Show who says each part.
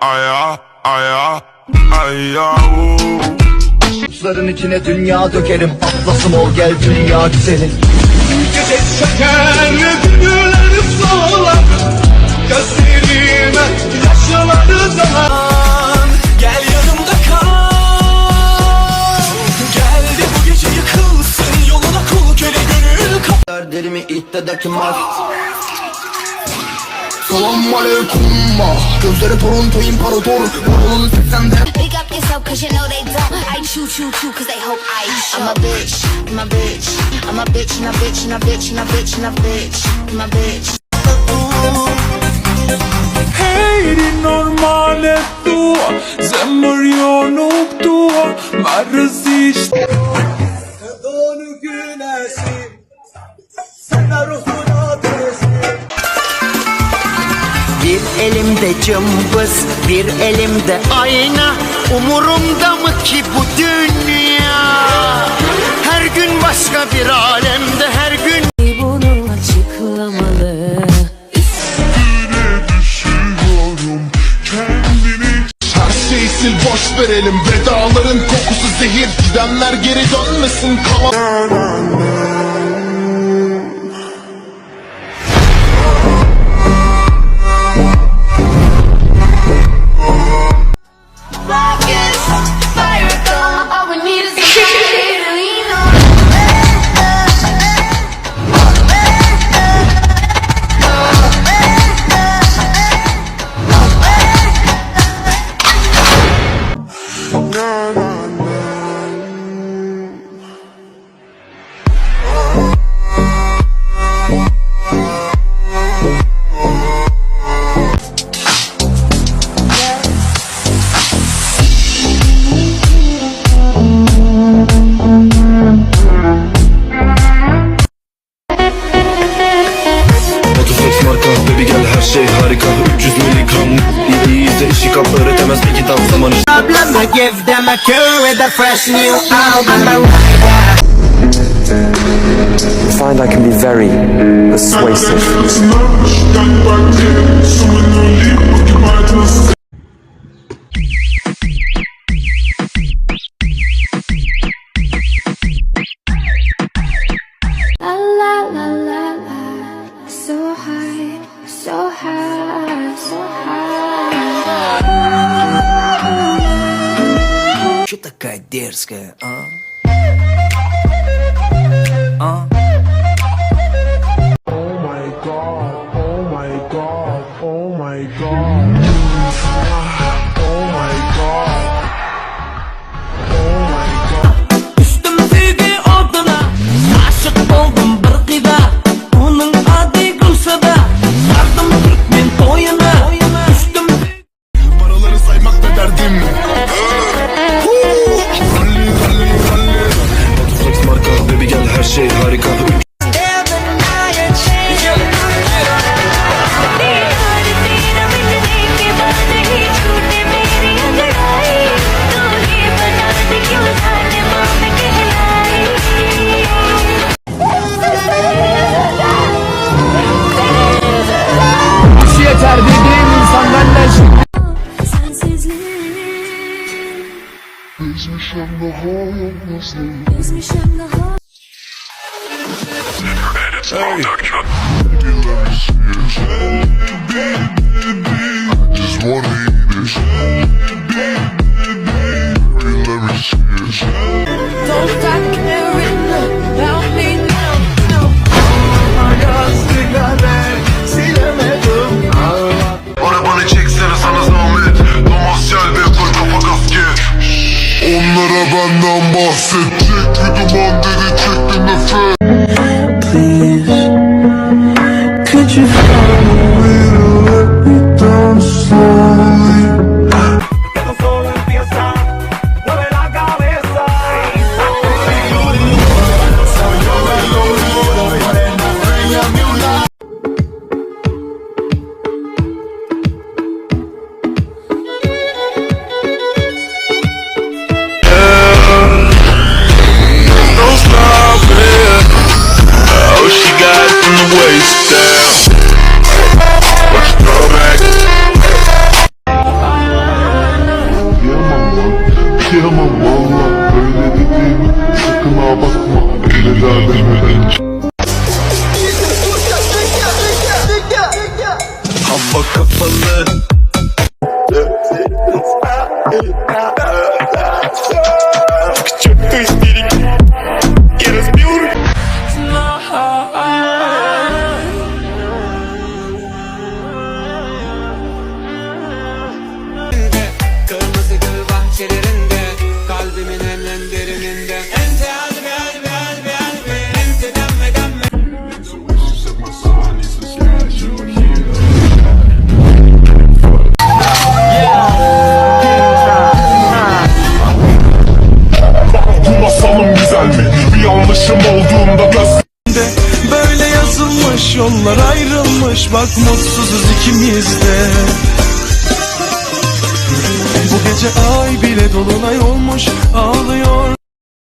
Speaker 1: aya, aya, aya, aya,
Speaker 2: içine dünya dökerim. Atlasım ol gel dünya güzelim.
Speaker 3: Gece çöker güller solar Gözlerime yaşları zaman Gel yanımda kal. Gel de bu gece yıkılsın. Yoluna kul köle gönül
Speaker 2: Derimi ihtedeki mast Selam aleyküm Gözleri Toronto imparator Vurulun 80'de
Speaker 4: Big up yourself cause you know they don't. I choo choo choo cause they hope I show. I'm a bitch, I'm a bitch, I'm a bitch and a bitch and a bitch and a bitch and a bitch, I'm a bitch.
Speaker 5: Hej normale tu Zemër jo nuk dua Ma rëzisht
Speaker 3: Onu güneşim Sana ruhun adresi
Speaker 6: elimde cımbız, bir elimde ayna. Umurumda mı ki bu dünya? Her gün başka bir alemde, her gün
Speaker 7: bunu açıklamalı.
Speaker 8: Şeyi sil boş verelim. Vedaların kokusu zehir. Gidenler geri dönmesin. Kalan
Speaker 9: şey harika 300 miligram İyi ise işi kap öğretemez peki tam zamanı.
Speaker 6: Problem I give them a cure with a fresh new album
Speaker 10: find I can be very persuasive.
Speaker 6: like Dirska. Uh.
Speaker 5: Oh my god, oh my god, oh my god.
Speaker 9: Şey harika.
Speaker 2: Yeter dediğim insan benden
Speaker 8: eat this Let me see
Speaker 1: gasket
Speaker 8: Onlara benden bahsedecek Bir duman dedi çektim nefes
Speaker 3: Hava kapalı yollar ayrılmış Bak mutsuzuz ikimiz de. Bu gece ay bile dolunay olmuş Ağlıyor